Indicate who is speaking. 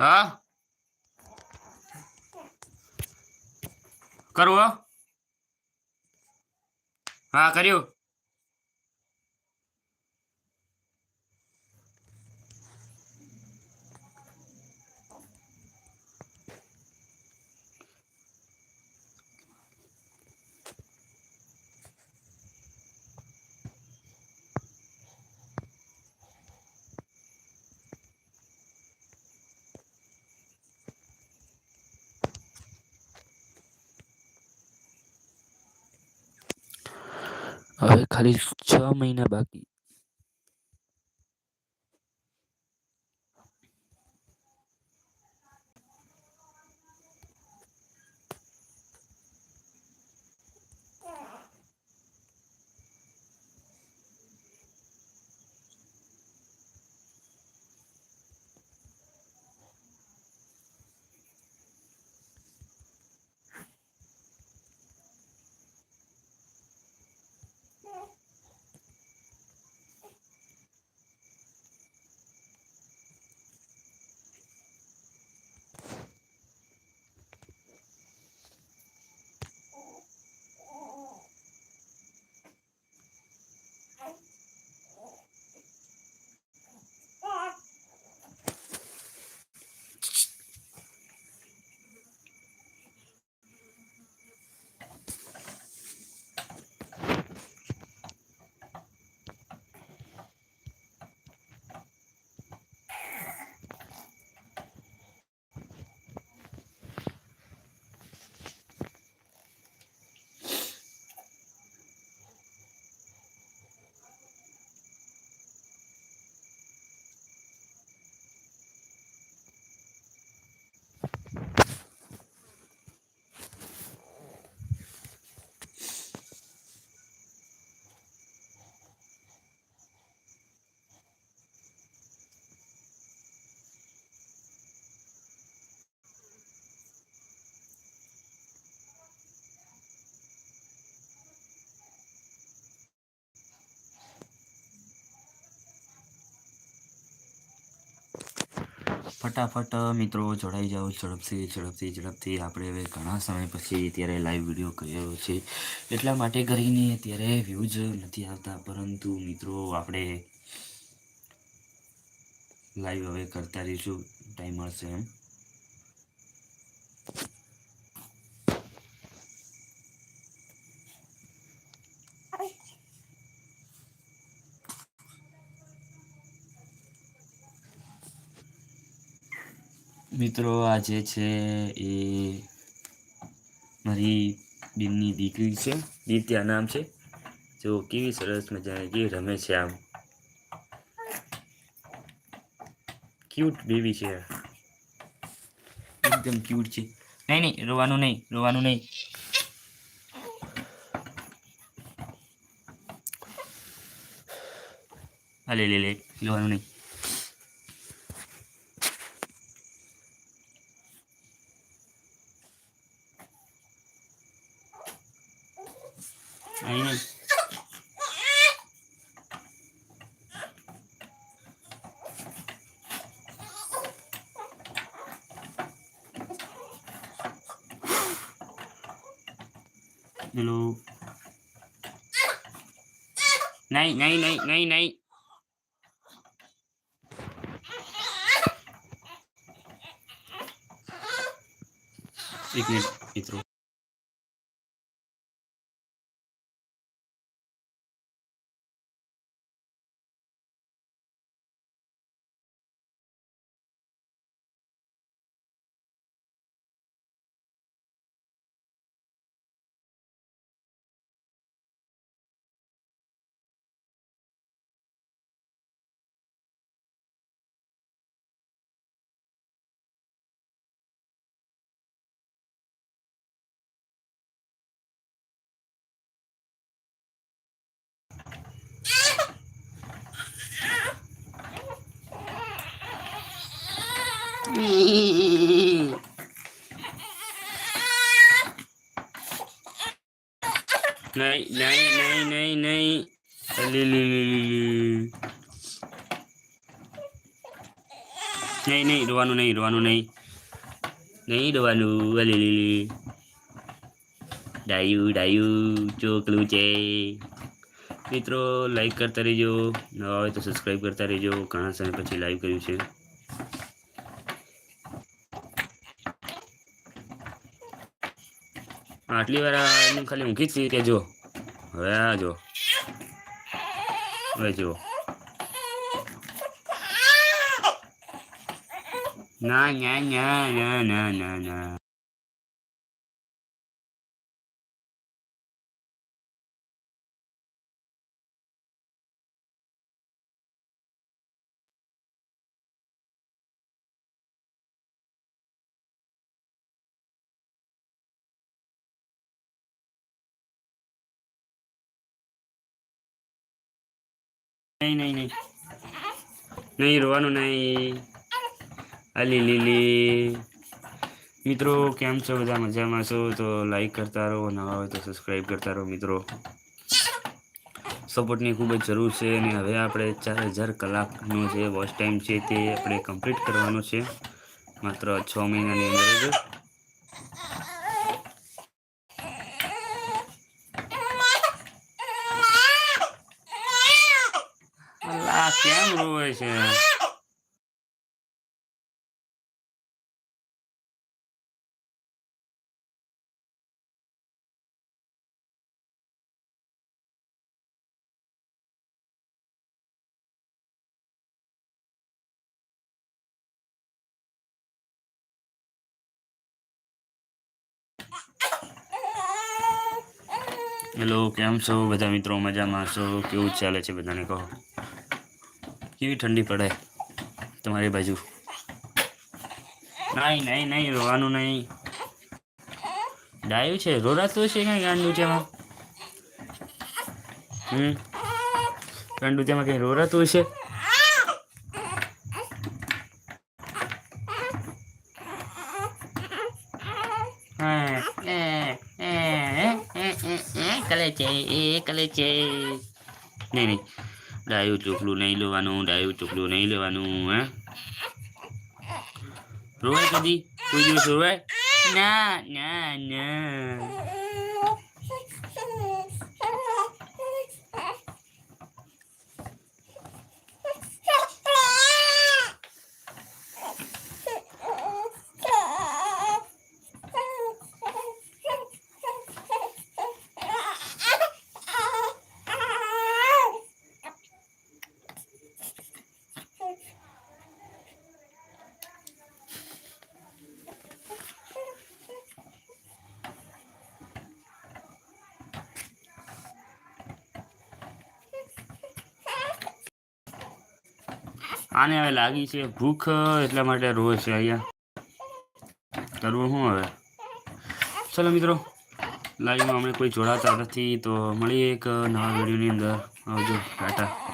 Speaker 1: હા? કરવો હા કર્યું.
Speaker 2: હવે ખાલી છ મહિના બાકી. ફટાફટ મિત્રો, જોડાઈ જાઓ, ઝડપથી ઝડપથી ઝડપથી. આપણે હવે ઘણા સમય પછી અત્યારે લાઈવ વીડિયો કર્યો છે. એટલા માટે કરીને અત્યારે વ્યૂઝ નથી આવતા, પરંતુ મિત્રો, આપણે લાઈવ હવે કરતા રહીશું. ટાઈમ મળશે એમ. મિત્રો આ જે છે એ મારી બેનની દીકરી છે. દિત્યા નામ છે. જો કેવી સરસ મજાની કેવી રમે છે આમ. ક્યુટ બેબી છે એકદમ ક્યુટ છે. નહીં નહીં, રોવાનું નહીં રોવાનું નહીં. હા લે લે લે રોવાનું નહીં. અહીં નહીં પેલું નહીં નહીં નહીં નહીં નહીં એક નહીં નહીં નહીં નહીં નહીં. અલી લી લી લી લી. નહીં નહીં રોવાનું નહીં રોવાનું નહીં. નહીં રોવાનું અલી લીલી ડાયું ડાયું, ચોકલું છે. મિત્રો લાઈક કરતા રહેજો. નવા હોય તો સબસ્ક્રાઈબ કરતા રહેજો. ઘણા સમય પછી લાઈવ કર્યું છે. આટલી વાર ખાલી ઊંઘી જ કે જો. હવે આ જો. હવે જો. ના ના ના ના ના ના. નહીં નહીં નહીં. નહીં રોવાનું નહીં. અલી લીલી મિત્રો, કેમ છો? બધા મજામાં છો? તો લાઈક કરતા રહો, નવા હોય તો સબસ્ક્રાઈબ કરતા રહો, મિત્રો. સપોર્ટની ખૂબ જ જરૂર છે અને હવે આપણે ચાર હજાર કલાકનો જે વોચ ટાઈમ છે તે આપણે કમ્પ્લીટ કરવાનો છે. માત્ર છ મહિનાની અંદર જ. કેમ રોવે છે? હેલો કેમ છો બધા મિત્રો? મજામાં છો? કેવું ચાલે છે બધાને કહો? કેવી ઠંડી પડે તમારી બાજુ નહીં નહીં નહીં રોવાનું નહીં ડાયું છે રોરાતું છે કઈ ગાંડું છે એમાં હમ ગાંડું તેમાં કઈ રોરાતું છે કલે છે એ કલે છે નહીં નહીં ડાયું ચોકલું નહીં લેવાનું, ડાયું ચોકલું નહીં લેવાનું, હે? રોવાય કદી કોઈ દિવસ રોવાય? ના ના ના. આને હવે લાગી છે ભૂખ, એટલા માટે રોવે છે અહીંયા. કરવું શું હવે? ચલો મિત્રો, લાઈવમાં અમને કોઈ જોડાતા નથી, તો મળીએ એક નવા વિડીયોની અંદર. આવજો, ટાટા.